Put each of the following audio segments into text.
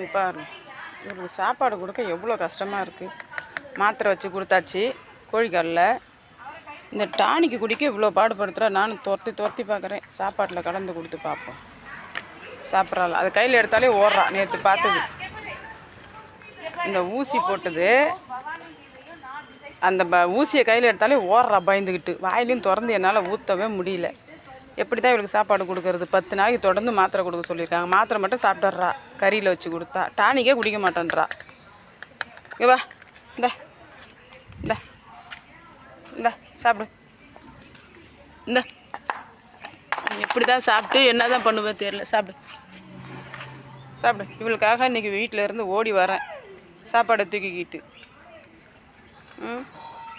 இங்க பாருங்க இவருக்கு சாப்பாடு கொடுக்க எவ்வளோ கஷ்டமாக இருக்குது மாத்திரை வச்சு கொடுத்தாச்சு கோழிக்காலில். இந்த டானிக்கு குடிக்க இவ்வளோ பாடுபடுத்துகிறா நானும் துரத்தி துரத்தி பார்க்குறேன். சாப்பாட்டில் கலந்து கொடுத்து பார்ப்போம். சாப்பிட்றாள். அது கையில் எடுத்தாலே ஓடுறா. நேற்று பார்த்தது. இந்த ஊசி போட்டது அந்த ப ஊசியை கையில் எடுத்தாலே ஓடுறா பயந்துக்கிட்டு வாயிலையும் திறந்து என்னால் ஊற்றவே முடியல. எப்படி தான் இவளுக்கு சாப்பாடு கொடுக்கறது? பத்து நாளைக்கு தொடர்ந்து மாத்திரை கொடுக்க சொல்லியிருக்காங்க. மாத்திரை மட்டும் சாப்பிட்றா கறியில் வச்சு கொடுத்தா. டானிக்கே குடிக்க மாட்டேன்றா. இங்கே வா. இந்த. இந்த. இந்த. சாப்பிடு. இந்த. எப்படி தான் சாப்பிட்டு என்ன தான் பண்ணுவேன் தெரியல. சாப்பிடு. சாப்பிடு. இவளுக்காக இன்றைக்கி வீட்டில் இருந்து ஓடி வரேன். சாப்பாடை தூக்கிக்கிட்டு. ம்?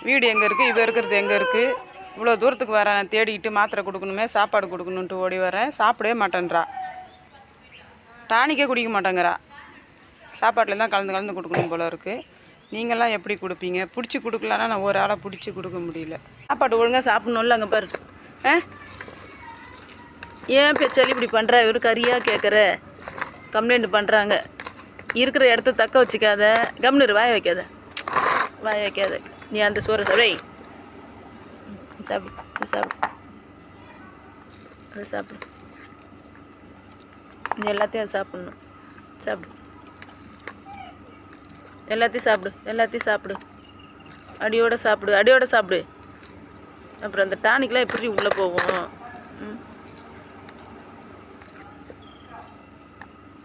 வீடு எங்கே இருக்குது இவ இருக்கிறது எங்கே இருக்குது இவ்வளோ தூரத்துக்கு வரேன் நான் தேடிக்கிட்டு மாத்திரை கொடுக்கணுமே சாப்பாடு கொடுக்கணுன்ட்டு ஓடி வரேன். சாப்பிடவே மாட்டேன்றா. டானிக்கே குடிக்க மாட்டேங்கிறா. சாப்பாட்டில் தான் கலந்து கலந்து கொடுக்கணும் போல இருக்குது நீங்கள்லாம் எப்படி கொடுப்பீங்க? பிடிச்சி கொடுக்கலன்னா நான் ஒரு ஆளை பிடிச்சி கொடுக்க முடியல. சாப்பாடு ஒழுங்காக சாப்பிட்ணுல்ல அங்கே பாரு. ஆ? ஏன் பேச்சாலி இப்படி பண்ணுற இவர் கறியாக கேட்குற கம்ப்ளைண்ட் பண்ணுறாங்க இருக்கிற இடத்த தக்க வச்சுக்காத. கம்னரு வாய வைக்காத. வாய வைக்காத. நீ அந்த சோறை சொல்லை சாப்பிடு நீ சாப்பிடு அதை சாப்பிடு நீ எல்லாத்தையும் சாப்பிடணும் சாப்பிட்ணும். சாப்பிடு. எல்லாத்தையும் சாப்பிடு. எல்லாத்தையும் சாப்பிடு. அடியோட சாப்பிடு. அடியோட சாப்பிடு. அப்புறம் அந்த டானிக்லாம் எப்படி உள்ளே போகும்? ம்.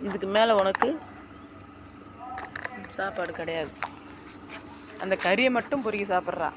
இதுக்கு மேலே உனக்கு சாப்பாடு கிடையாது. அந்த கறியை மட்டும் பொறுக்கி சாப்பிட்றா.